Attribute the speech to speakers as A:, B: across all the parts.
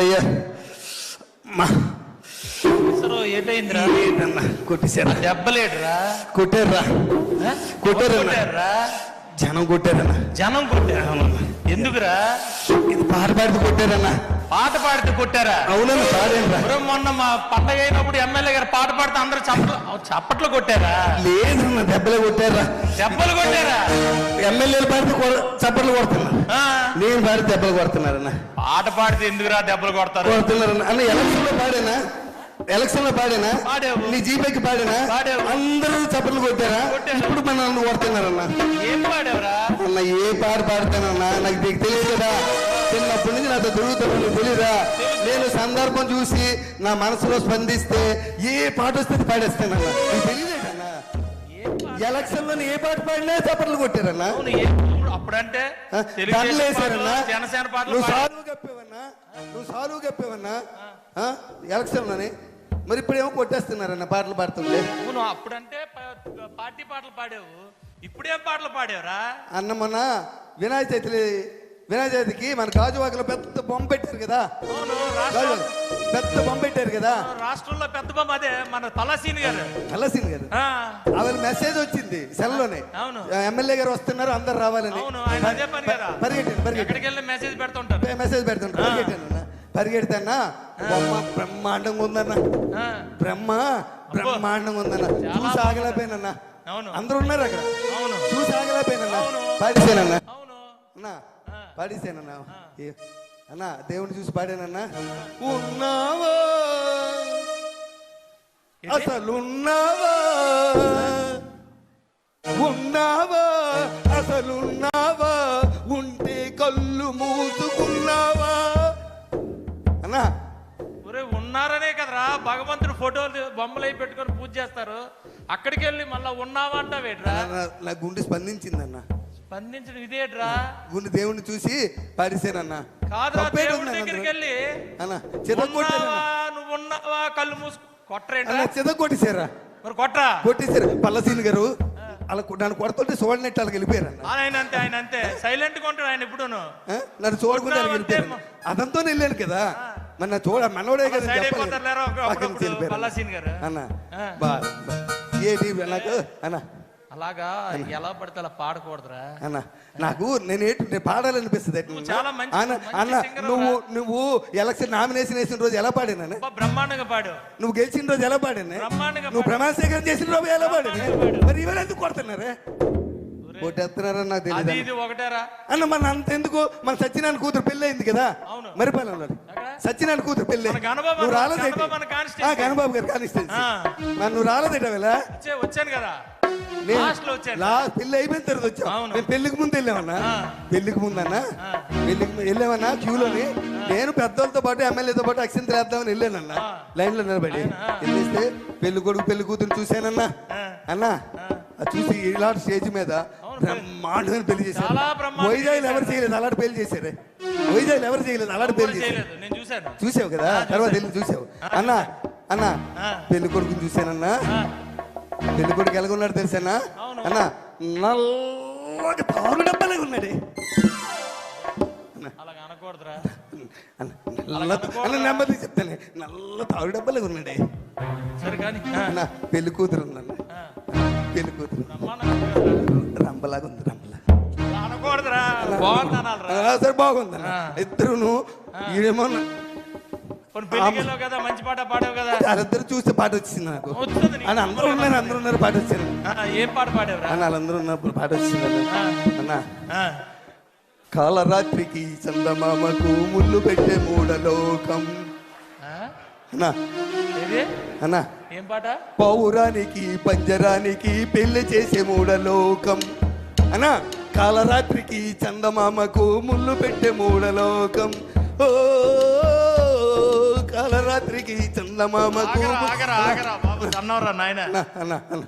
A: అయ్యా.
B: ఏటైందిరా?
A: ఏంటన్నా కొట్టేశారా?
B: దెబ్బలేడురా.
A: కొట్టారా? కొట్టారన్నా.
B: కొట్టారురా?
A: జనం కొట్టారన్నా
B: జనం కొట్టారు. ఎందుకురా?
A: ఇది పాడితే కొట్టారన్నా
B: పాట పాడితే కొట్టారా?
A: అవునన్నా పాడేనరా
B: ఎవరో మొన్న మా పండగ అయినప్పుడు ఎమ్మెల్యే గారు పాట పాడితే అందరూ చప్పట్లు చప్పట్లు కొట్టారా?
A: లేదన్నా దెబ్బలే కొట్టారా?
B: దెబ్బలు కొట్టారా?
A: ఎమ్మెల్యేలు పాడితే కొ- చప్పట్లు కొడుతున్నారు.
B: ఆ?
A: నేను పాడితే దెబ్బలు కొడుతున్నారన్న.
B: పాట పాడితే ఎందుకురా దెబ్బలు కొడతారు?
A: కొడుతున్నారన్న. అన్న ఎలక్షన్లో పాడేనా? ఎలక్షన్లో పాడేనా. నీ జీపేకి పాడేనా. అందరూ చప్పట్లు కొట్టారా. ఇప్పుడు మన నన్ను కొడుతున్నారన్న అన్న ఏ పాట పాడతానన్నా? నాకు నీకు తెలుసు కదా చిన్నప్పటి నుంచి నాతో తిరుగుతాను తెలీదా నేను సందర్భం చూసి నా మనసులో స్పందిస్తే ఏ పాట వస్తే పాడేస్తానన్నా. నీకు తెలియదేటన్నా? ఎలక్షన్లో ఏ పాట పాడినా చప్పట్లు కొట్టారన్నా?
B: అప్పుడంటే జనసేన పాటలు
A: నువ్వు. సాలువు కప్పేవన్నా నువ్వు సాలువు కప్పేవన్నా? ఎలక్షన్లోని మరి ఇప్పుడేమో కొట్టేస్తున్నారన్న పాటలు పాడుతుంటే.
B: అవును అప్పుడంటే ప- పార్టీ పాటలు పాడావు. ఇప్పుడేం పాటలు పాడావురా?
A: అన్న మొన్న వినాయక చవితి వినాయక చవితికి మన గాజువాకలో పెద్ద బొమ్మ పెట్టారు కదా.
B: అవును
A: గాజు పెద్ద బొమ్మ పెట్టారు కదా.
B: రాష్ట్రంలో పెద్ద బొమ్మ అదే మన తలసీని గారు.
A: కలసింది గారు.
B: ఆ,
A: ఆవిడ మెసేజ్ వచ్చింది సెల్లోనే.
B: అవును.
A: ఎమ్మెల్యే గారు వస్తున్నారు అందరు రావాలని.
B: అవును ఆయన అదే పని కదా.
A: పరిగెట్టండి పరిగెట్టండి.
B: ఎక్కడికి వెళ్ళి మెసేజ్ పెడుతుంటారు.
A: మెసేజ్ పెడుతుంటారు పరిగెట్టాను అన్న. పరిగెడతానా? బొమ్మ బ్రహ్మాండంగా ఉందన్న. బ్రహ్మ బ్రహ్మాండంగా ఉందన్న. చూసి ఆగలేకపోయినన్న.
B: అవును.
A: అందరూ ఉన్నారు అక్కడ.
B: అవును.
A: చూసి ఆగలేకపోయినన్న.
B: అవును.
A: పాడిసేనన్న. అన్నా. పాడిసేనన్న. అన్నా దేవుని చూసి పాడానన్నా. ఉన్నావా? అసలున్నావా? ఉన్నావా? అసలున్నావా? ఉంటే కళ్ళు మూసుకున్నావా
B: భగవంతుడు ఫోటోలు బొమ్మలు అయి పెట్టుకొని పూజ చేస్తారు. అక్కడికి వెళ్ళి మళ్ళా ఉన్నావా అంటావేట్రా?
A: నా- గుండె స్పందించిందన్న.
B: స్పందించడం ఇదేట్రా?
A: గుండె దేవుణ్ణి చూసి పాడిసానన్న
B: కాదురా దేవుడి దగ్గరికి? వెళ్ళి
A: అన్న
B: ఉన్నావా నువ్వు ఉన్నావా కళ్ళు మూసు కొట్టరేంట్రా?
A: అన్న చితగొట్టేశారా
B: మరి కొట్టరా?
A: కొట్టేశారు. పల్లసీని గారు అలా నన్ను కొడుతుంటే చూడనట్టు వాళ్ళకి వెళ్ళిపోయారన్న.
B: ఆయన అంతే ఆయన అంతే. సైలెంట్గా ఉంటాడు ఆయన ఎప్పుడును.
A: ఆ? నన్ను చూడకుండా వెళ్ళిపోయారు. అదంతా వెళ్ళాను కదా. మరి నా చూడ మనోడే కదా పక్కన
B: గారు.
A: అన్న. బా నాకు అన్న.
B: అలాగా? ఎలా పడితే అలా పాడకూడదురా?
A: అన్న నాకు నేను ఏంటి నేను పాడాలనిపిస్తుంది
B: చాలా మంచి-
A: అన్న అన్న నువ్వు నువ్వు ఎలక్షన్ నామినేషన్ వేసిన రోజు ఎలా పాడాను
B: బ్రహ్మాండంగా పాడు
A: నువ్వు గెలిచిన రోజు ఎలా పాడాను నువ్వు ప్రమాణ స్వీకారం చేసిన రోజు ఎలా పాడాను. మరి ఎందుకు కొడుతున్నారే? కొట్టేస్తున్నారని నాకు
B: అది
A: తెలియదు
B: ఇది ఒకటేరా
A: అన్న మన అంత ఎందుకు మన సత్యనారాయణ కూతురు పెళ్ళి అయింది కదా
B: అవును.
A: మరిపాలెంలో? సత్యనారాయణ కూతురు పెళ్ళి
B: మన గణబాబు
A: నువ్వు రాలేదేంటి?
B: గణబాబు
A: గారు
B: ఆ.
A: మరి నువ్వు రాలేదేట
B: వచ్చే వచ్చాను కదా
A: నేను-
B: లాస్ట్లో వచ్చాను
A: లా పెళ్ళి అయిపోయిన తర్వాత
B: అవును.
A: నేను పెళ్ళికి ముందు వెళ్ళామన్నా
B: ఆ.
A: పెళ్ళికి ముందు అన్న. పెళ్ళికి ముందు వెళ్ళామన్నా క్యూలోని నేను పెద్దోళ్ళతో పాటు ఎమ్మెల్యేతో పాటు అక్షంతలు వేద్దామని వెళ్ళానన్నా
B: ఆ.
A: లైన్లో నిలబడి. వెళ్ళేస్తే పెళ్ళి కొడుకు పెళ్ళి కూతురు చూశానన్నా. అన్నా అది చూసి ఇలాంటి స్టేజ్ మీద. బ్రహ్మాండమైన పెళ్ళి చేశారు. వైజాగ్ ఎవరు. చేయలేదు? అలాంటి పెళ్ళి చేశారే? వైజాగ్ ఎవరు చేయలేదు? అలాంటి
B: పెళ్ళి
A: చేశారు. చూసావు కదా? తర్వాత. వెళ్ళి చూసావు. అన్న అన్న. పెళ్ళి కొడుకుని చూశానన్నా? పెళ్ళి కొడుకు ఎలాగున్నాడు తెలుసానా. అన్న నల్లగా తారు డబ్బాలాగా ఉన్నాడే. అన్న, నెమ్మది చెప్తానే. నల్ల తారు డబ్బాలాగా ఉన్నాడే.
B: సరే కానీ
A: అన్న పెళ్ళి కూతురు ఉందన్న. పెళ్ళి కూతురు.
B: బ్రహ్మాండంగా ఉంది. బాగుంది
A: ఆ, సరే బాగుందన్న
B: ఆ.
A: ఇద్దరును ఈడేమో
B: కదా మంచి పాట పాడావు కదా.
A: వాళ్ళిద్దరు చూస్తే పాట వచ్చింది నాకు. అని అందరూ ఉన్నారు అందరూ ఉన్నారు పాట వచ్చింది.
B: ఏం పాట పాడావురా?
A: అన్న వాళ్ళందరూ ఉన్నప్పుడు పాట వచ్చింది అన్న. కాలరాత్రికి చందమామకు ముళ్ళు పెట్టే మూడలోకం? అన్నా. అన్నా.
B: ఏం పాట?
A: పౌరానికి పంజరానికి పెళ్ళి చేసే మూడలోకం అన్నా కాలరాత్రికి చందమామకు ముళ్ళు పెట్టే మూడలోకం ఓ కాలరాత్రికి చందమామకు
B: ఆగరా ఆగరా ఆగరా బాబు అన్నవరా నాయన.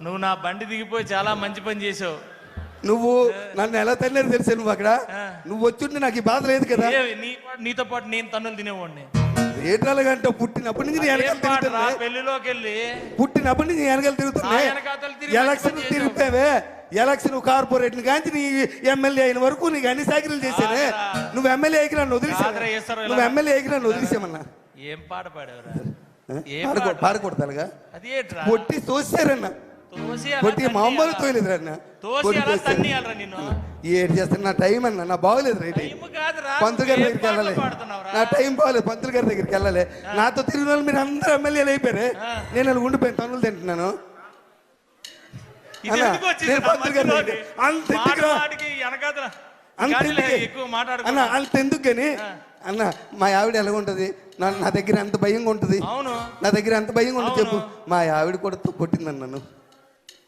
B: నువ్వు నా బండి దిగిపోయి చాలా మంచి పని చేసావు.
A: నువ్వు నన్ను ఎలా తల్లేదు తెలుసా నువ్వు అక్కడ. నువ్వు వచ్చుంటే నాకు ఈ బాధ లేదు కదా.
B: నీతో పాటు నేను తన్నులు తినేవాడిని.
A: ఏటాలుగంటే పుట్టినప్పటి నుంచి వెనకాల తిరుగుతున్నా
B: పెళ్ళిలోకి వెళ్ళి
A: పుట్టినప్పటి నుంచి వెనకాల తిరుగుతున్నా
B: నా వెనకాతల తిరిగి
A: ఎలక్షన్ తిరుగుతావే ఎలక్షన్ కార్పొరేట్ కాంచి నీ ఎమ్మెల్యే అయిన వరకు నీకు అన్ని సాకిరీలు చేశానే. నువ్వు ఎమ్మెల్యే అయికి నన్ను
B: ఇలా.
A: నువ్వు ఎమ్మెల్యే అయికి నన్ను వదిలేసామన్నా?
B: ఏం పాట పాడేవరా?
A: పాడకూడదు పొట్టి తోసారన్న. పొట్టి మామూలు
B: నిన్ను.
A: ఏడు చేస్తాను నా టైం అన్న నా బాగోలేదు రైట్ పంతులు గారి దగ్గరికి వెళ్ళాలి? నా టైం బాగోలేదు పంతులు గారి దగ్గరికి వెళ్ళాలి. నాతో తిరిగిన వాళ్ళు మీరు అందరూ ఎమ్మెల్యేలు అయిపోయారు. నేను అలా ఉండిపోయాను తనులు తింటున్నాను. నేను పంతులు గారి అంత అన్న అంత ఎందుకు కానీ అన్న మా ఆవిడ ఎలా ఉంటది నా దగ్గర ఎంత భయంగా ఉంటది? నా దగ్గర ఎంత భయంగా ఉంటుంది చెప్పు. మా ఆవిడ కూడా కొట్టిందన్న నన్ను.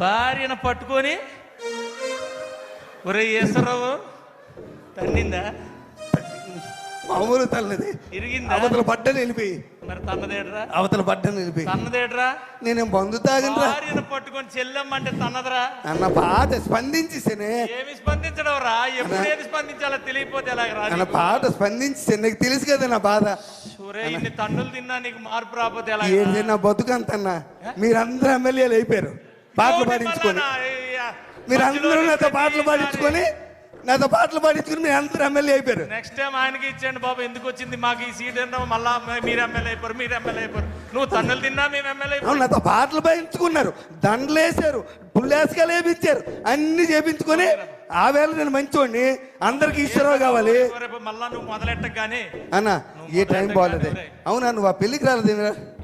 B: భార్యను పట్టుకొని ఒరే ఈశ్వరరావు తన్నిందా?
A: మామూలు తల్లది.
B: ఇరిగిందా?
A: అవతల పడ్డని వెళ్ళిపోయి
B: మరి తన్నదేట్రా?
A: అవతల పడ్డని వెళ్ళిపోయి
B: తన్నదేట్రా?
A: నేనేం బంధు తాగనరా
B: భార్యను పట్టుకొని చెల్లెమ్మంటే తన్నదరా?
A: అన్న పాట స్పందించేసేనే.
B: ఏమి స్పందించడం రా ఎప్పుడు ఏది స్పందించాలో తెలియపోతే ఎలాగ
A: అన్న
B: రా
A: పాట స్పందించేసే నీకు తెలుసు కదా నా బాధ.
B: ఒరే ఇన్ని తన్నులు తిన్నా నీకు మార్పు రాకపోతే ఎలాగ
A: ఏంటి నా బతుకంతన్నా మీరందరూ ఎమ్మెల్యేలు అయిపోయారు. పాటలు పాడించుకొని. మీరందరూ నాతో పాటలు పాడించుకొని నాతో పాటలు పాడించుకొని మీరు అందరూ ఎమ్మెల్యే అయిపోయారు.
B: నెక్స్ట్ టైం ఆయనకి ఇచ్చేయండి బాబు ఎందుకు వచ్చింది? మాకు ఈ సీట్ ఏంటో మళ్ళా మీరు ఎమ్మెల్యే అయిపోరు మీరు ఎమ్మెల్యే అయిపోరు. నువ్వు తన్నులు తిన్నా మేము ఎమ్మెల్యే
A: అవును నాతో పాటలు పాడించుకున్నారు. దండలు వేసారు పుల్లేసుకాలు వేపించారు. అన్ని చేపించుకొని ఆ వేళ నేను మంచోడిని. అందరికి ఈశ్వరరావు కావాలి.
B: మళ్ళా నువ్వు మొదలెట్టగానే
A: అన్న ఏ టైం బాగోలేదే. అవునా నువ్వు ఆ
B: పెళ్ళికి పెళ్ళికి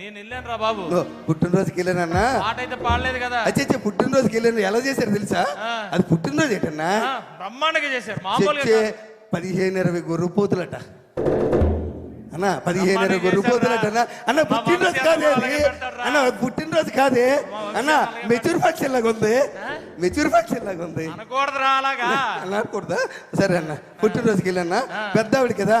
B: నేను వెళ్ళాను రా బాబు.
A: పుట్టినరోజుకి వెళ్ళానన్నా.
B: పాట అయితే పాడలేదు కదా.
A: అచ్చే పుట్టినరోజుకి వెళ్ళాను. ఎలా చేశారు తెలుసా. అది పుట్టినరోజు ఏంటన్నా?
B: బ్రహ్మాండంగా చేశారు. మామూలుగా.
A: పదిహేను ఇరవై గొర్రె పోతులట. అన్న పదిహేను ఇరవై గొర్రె? పోతులట అన్న. పుట్టినరోజు కాదే
B: అన్న
A: పుట్టినరోజు కాదే? అన్న మెచ్యూర్ ఫంక్షన్ లాగా ఉంది. మెచ్యూర్ ఫంక్షన్ లాగా ఉంది.
B: అనకూడదురా అలాగా.
A: అనకూడదా? సరే అన్న పుట్టినరోజుకి వెళ్ళన్నా. పెద్ద ఆవిడ కదా?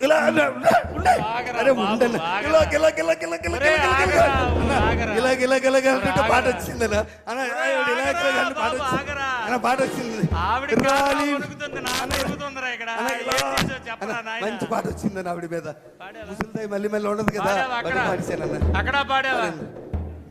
A: ఇలా అరే ఉండన్న. పాట. వచ్చిందన్న అన్న,
B: ఒరే,
A: ఆవిడ ఇలా, ఇలా, ఇలా అంటే పాట వచ్చింది. అన్న, పాట వచ్చింది? మంచి పాట వచ్చిందన్న ఆవిడ మీద. మళ్ళీ మళ్ళీ ఉండదు కదా.
B: అక్కడ?
A: పాట పాడేశానన్న.
B: అక్కడ పాడావా?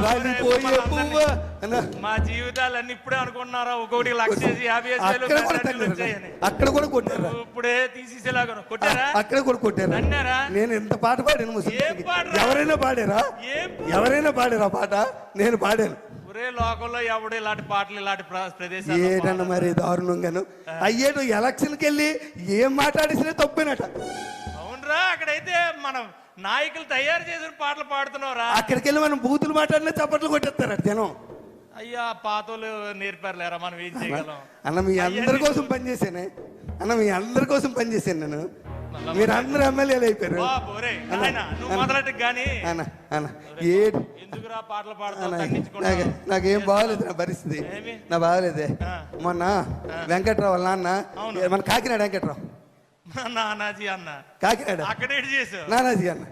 A: రాలిపోయే
B: ఒరే,
A: పువ్వా. అన్న.
B: మా జీవితాలన్నీ ఇప్పుడే ఒక్కొక్కటి లక్ష యాభై
A: అక్కడ కూడా కొట్టారా?
B: ఇప్పుడే తీసేసేలాగా కొట్టారా?
A: అక్కడ కూడా కొట్టారా?
B: తన్నారా
A: నేను ఎంత పాట పాడాను ముసలి? ఎవరైనా పాడారా? ఎవరైనా పాడారా పాట? నేను పాడాను.
B: ఒరే లోకంలో ఎవడు ఇలాంటి పాటలు ఇలాంటి ప్ర- ప్రదేశాలు
A: ఏటన్న మరి దారుణంగాను. అయ్యేటు ఎలక్షన్కి వెళ్ళి ఏం మాట్లాడేసినా తప్పేనట.
B: అవునరా అక్కడైతే మనం నాయకులు తయారు చేసిన పాటలు పాడుతున్నావురా.
A: అక్కడికి వెళ్ళి మనం బూతులు మాట్లాడినా చప్పట్లు కొట్టేస్తారట జనం.
B: అయ్యా పాతలు నేర్పారులేరా మనం ఏం చేయగలం?
A: అన్న మీ అందరి కోసం పనిచేసానే అన్న మీ అందరి కోసం పనిచేశాను నేను. మీరు అందరు ఎమ్మెల్యేలు అయిపోయారు.
B: మొదలెట్టు గాని.
A: అన్న అన్న ఏ
B: ఎందుకురా పాటలు పాడతావు
A: అన్న, నాకు బాగలేదు నా పరిస్థితి? నా బాగలేదే. మొన్న వెంకట్రావు వాళ్ళ నాన్న. మన కాకినాడ వెంకట్రావు.
B: నానాజీ అన్న.
A: కాకినాడ.
B: అక్కడేటి చేసావు?
A: నానాజీ అన్న.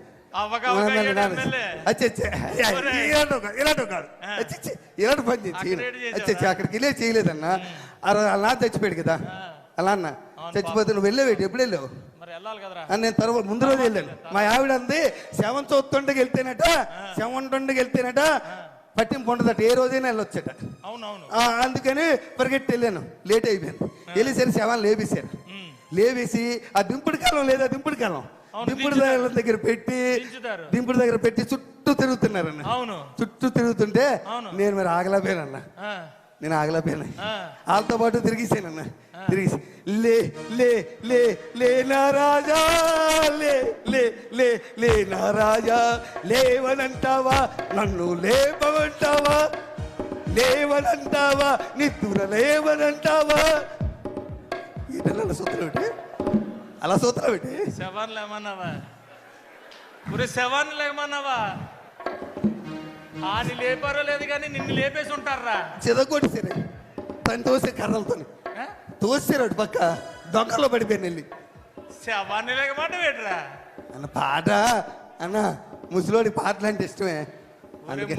A: ఇలాంటి పని చేసి అక్కడికి వెళ్ళే చేయలేదన్న. అలా చచ్చిపోయాడు కదా. అలా అన్న చచ్చిపోతే నువ్వు వెళ్ళేవేటి ఎప్పుడు వెళ్ళావు? నేను తర్వాత ముందు రోజు వెళ్ళాను. మా ఆవిడ అంది శవం చూస్తుండకి వెళ్తేనట శవం ఉంటుండకి వెళ్తేనట పట్టింపు ఉండదట. ఏ రోజైనా వెళ్ళొచ్చట.
B: అవునవును.
A: అందుకని పరిగెట్టి వెళ్ళాను. లేట్ అయిపోయింది. వెళ్ళేసరి శవాన్ని లేపేశారు. లేవేసి ఆ దింపుడు కాలం లేదా దింపుడు కాలం. దింపుడు. దగ్గర దగ్గర పెట్టి. దింపుడు దగ్గర పెట్టి చుట్టూ తిరుగుతున్నారన్న. చుట్టూ తిరుగుతుంటే. నేను మరి ఆగలేకపోయానన్న.
B: ఆ,
A: నేను ఆగలేకపోయాను.
B: ఆ.
A: వాళ్ళతో పాటు తిరిగిసానన్న. తిరిగి లే లే లే లే నా రాజా లే లే లే లే నా రాజా లేవనంటావా? నన్ను లేపమంటావా? లేవనంటావా? నిద్దుర లేవనంటావా? అలా సూత్రం ఏంటి? అలా సూత్రం ఏంటి?
B: శవాన్ని లేమన్నావా? ఒరే శవాన్ని లేమన్నావా? ఆని లేపారో లేదు కానీ నిన్ను లేపేసి ఉంటారా
A: చెదగొట్టేసారు తను తోసే కర్రలతో తోసారు అటు పక్క. దొంగలో పడిపోయాను వెళ్ళి
B: శవాన్ని లేకమాట వేటరా
A: అన్న పాట అన్న ముసలోడి పాటలు అంటే ఇష్టమే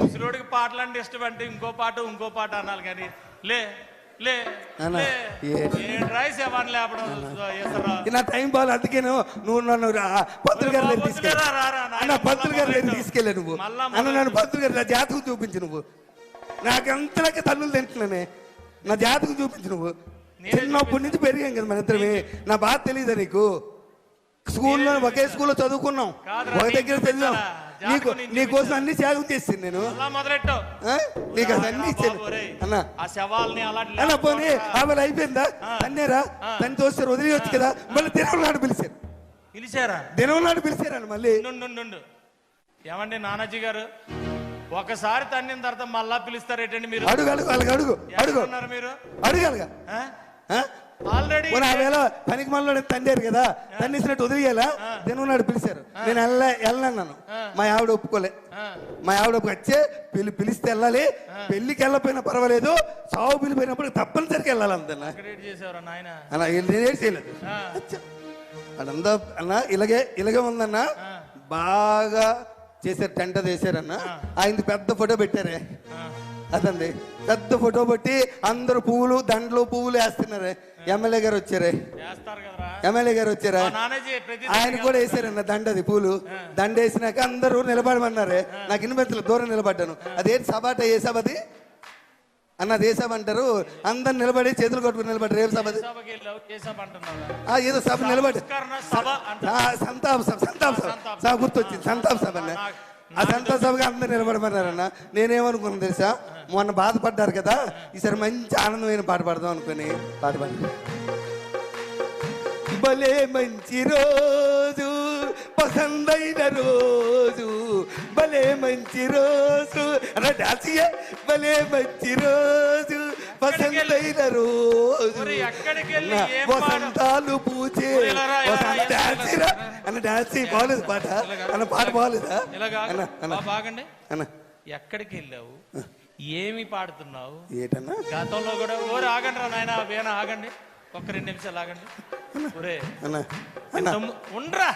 B: ముసలోడికి పాటలు అంటే ఇష్టం అంటే ఇంకో పాట ఇంకో పాట అనాలి కానీ లే
A: నా టైం అందుకే నువ్వు నన్ను పంతులు గారి తీసుకెళ్ళి. పంతులు తీసుకెళ్ళా నువ్వు. అన్న నన్ను
B: మొదలు.
A: పంతులు గారి నా జాతకం చూపించు నువ్వు. నాకంతలకి తల్లులు తింటున్నానే. నా జాతకం చూపించు నువ్వు.
B: నేనే
A: చిన్నప్పటి నుంచి పెరిగాం కదా మన ఇద్దరమే. నా బాధ తెలియదా నీకు? స్కూల్లో ఒకే స్కూల్లో చదువుకున్నాం. ఒక దగ్గర చదివాం? నీకు నీకోసం అన్ని త్యాగం చేసింది నేను.
B: మొదలెట్టు?
A: నీకు అన్ని ఇచ్చాను అన్న.
B: ఆ శవాల్ని
A: అన్న పోనీ. ఆమె అయిపోయిందా తన్నేరా తను తోస్తారు వదిలేయచ్చు కదా. మళ్ళీ దినం నాడు పిలిచారు.
B: పిలిచారా?
A: దినం నాడు పిలిచారని మళ్ళీ.
B: ఏమండి నానాజీ గారు? ఒకసారి తన్నిన తర్వాత మళ్ళా పిలుస్తారేటండి మీరు?
A: అడుగు అడుగు అడుగు అడుగు.
B: ఉన్నారు మీరు?
A: అడగాలిగా
B: ఆల్రెడీ
A: పోనీ ఆ వేళ పనికి మనలో తండారు కదా తన్నేసినట్టు వదిలేయాలా? దినం నాడు పిలిచారు. నేను వెళ్ళ వెళ్ళన్నాను మా ఆవిడ ఒప్పుకోలే. మా ఆవిడ వచ్చే పిలి పిలిస్తే వెళ్ళాలి. పెళ్ళికి వెళ్ళకపోయినా పర్వాలేదు. సాగు పిలిపోయినప్పుడు తప్పనిసరిగా వెళ్ళాలి అలా నేనే చేయలేదు. అదంతా అన్న ఇలాగే ఇలాగే ఉందన్న. బాగా చేశారు టెంట చేశారన్న ఆయనది పెద్ద ఫోటో పెట్టారే. అదండి. పెద్ద ఫోటో పెట్టి అందరు పువ్వులు దండలు పువ్వులు వేస్తున్నారే. ఎమ్మెల్యే గారు వచ్చారే? ఎమ్మెల్యే గారు వచ్చారా? ఆయన కూడా వేసారన్న దండది పూలు. దండ వేసినాక అందరూ నిలబడమన్నారే. నాకు ఇన్వెంతలు దూరం నిలబడ్డాను. అదేంటి సభ ఏ సభ అది? అన్న సభ అంటారు? అందరు నిలబడి చేతులు కొట్టుకుని నిలబడ్డారు. ఏ సభ ఏదో సభ నిలబడి. సంతాప సభ సంతాప సభ. గుర్తొచ్చింది సంతాప సభ అన్న. ఆ సంతాప సభగా అందరు నిలబడమన్నారన్న నేనేమనుకున్నాను తెలుసా మొన్న బాధపడ్డారు కదా ఈసారి మంచి ఆనందమైన పాట పాడదాం అనుకుని పాట పాడి భలే మంచి రోజు పసందైన రోజు భలే మంచి రోజు చెయ్యి. భలే మంచి రోజు పసందైన రోజు? వసంతాలు పూచే వసంత చెయ్యి. బాగలేదు పాట. అన్న పాట బాగలేదా? అన్న
B: బాగండి
A: అన్న.
B: ఎక్కడికి వెళ్ళావు? ఏమి పాడుతున్నావు?
A: ఏటన్నా?
B: గతంలో కూడా ఓరే ఆగండి రా నాయన వేణ ఆగండి. ఒక్క రెండు నిమిషాలు ఆగండి. ఒరే
A: అన్న
B: ఉండ్రా.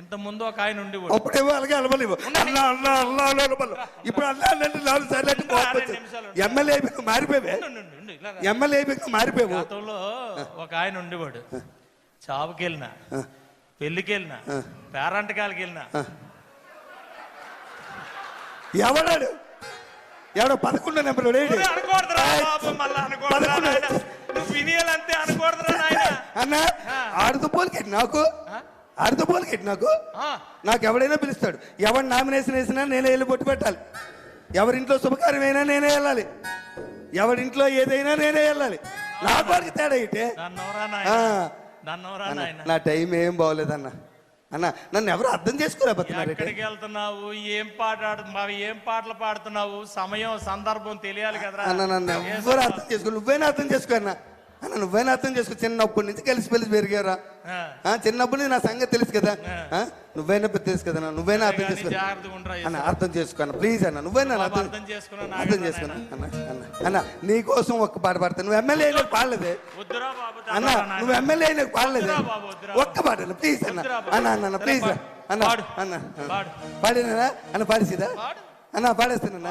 B: ఇంత ముందు ఒక ఆయన ఉండి
A: అప్పుడేమో అలాగే అలవలేవు అన్న అన్న అన్న అన్న అలవలు ఇప్పుడు అన్న అంటే నాలుగు సార్లు అంటే కోపం
B: రెండు
A: వచ్చింది.
B: నిమిషాలు.
A: ఎమ్మెల్యే మారిపోయావే. ఎమ్మెల్యే అయిపోయి మారిపోయావు.
B: గతంలో ఒక ఆయన ఉండేవాడు చావుకి వెళ్ళినా పెళ్ళికి వెళ్ళినా పేరంటకాలకి వెళ్ళినా.
A: ఎవడాడు? ఎవడో పదకొండో నెంబర్ అన్న ఆడుతూ పోలికెట్టి నాకు? ఆడుతూ పోలికెట్టి నాకు? నాకు ఎవడైనా పిలుస్తాడు. ఎవడు నామినేషన్ వేసినా నేనే వెళ్ళి బొట్టు పెట్టాలి. ఎవరింట్లో శుభకార్యమైనా నేనే వెళ్ళాలి. ఎవరింట్లో ఏదైనా నేనే వెళ్ళాలి. నా వాడికి తేడా ఇటే నా టైం ఏం బాగోలేదన్న అన్న. నన్ను ఎవరు అర్థం చేసుకోలేకపోతున్నారు
B: ఎక్కడికి వెళ్తున్నావు ఏం పాట ఆడుతున్నావు ఏం పాటలు పాడుతున్నావు? సమయం సందర్భం తెలియాలి కదరా.
A: అన్న నన్ను ఎవరు అర్థం చేసుకో నువ్వైనా అర్థం చేసుకో అన్న? అన్న నువ్వైనా అర్థం చేసుకో చిన్నప్పటి నుంచి కలిసి పెలిసి పెరిగారా చిన్నప్పటి నుంచి నా సంగతి తెలుసు కదా. నువ్వేనా తెలుసు కదా అన్న, నువ్వేనా అర్థం చేసుకో. అన్న అర్థం చేసుకో అన్న ప్లీజ్ అన్న నువ్వేనా అర్థం
B: అర్థం చేసుకున్నా.
A: అన్న? అన్న అన్న నీ కోసం ఒక్క పాట పాడతా. నువ్వు ఎమ్మెల్యే అయినా పాడలేదే. అన్న. నువ్వు ఎమ్మెల్యే అయినా పాడలేదే. ఒక్క పాట ప్లీజ్ అన్న. అన్న అన్న ప్లీజ్. అన్న. అన్న
B: పాడు.
A: పాడినా? అన్న పాడేసిదా?
B: పాడు.
A: అన్న పాడేస్తానన్న.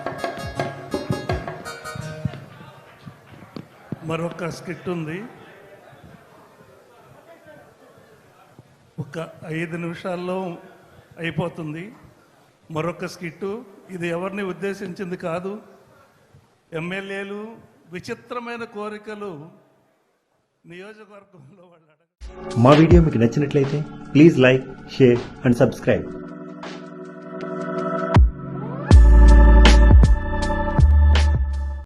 C: మరొక స్కిట్ ఉంది. ఒక ఐదు నిమిషాల్లో అయిపోతుంది. మరొక స్కిట్టు. ఇది ఎవరిని ఉద్దేశించింది కాదు. ఎమ్మెల్యేలు విచిత్రమైన కోరికలు నియోజకవర్గంలో వాళ్ళు
D: మా వీడియో మీకు నచ్చినట్లయితే please like share and subscribe.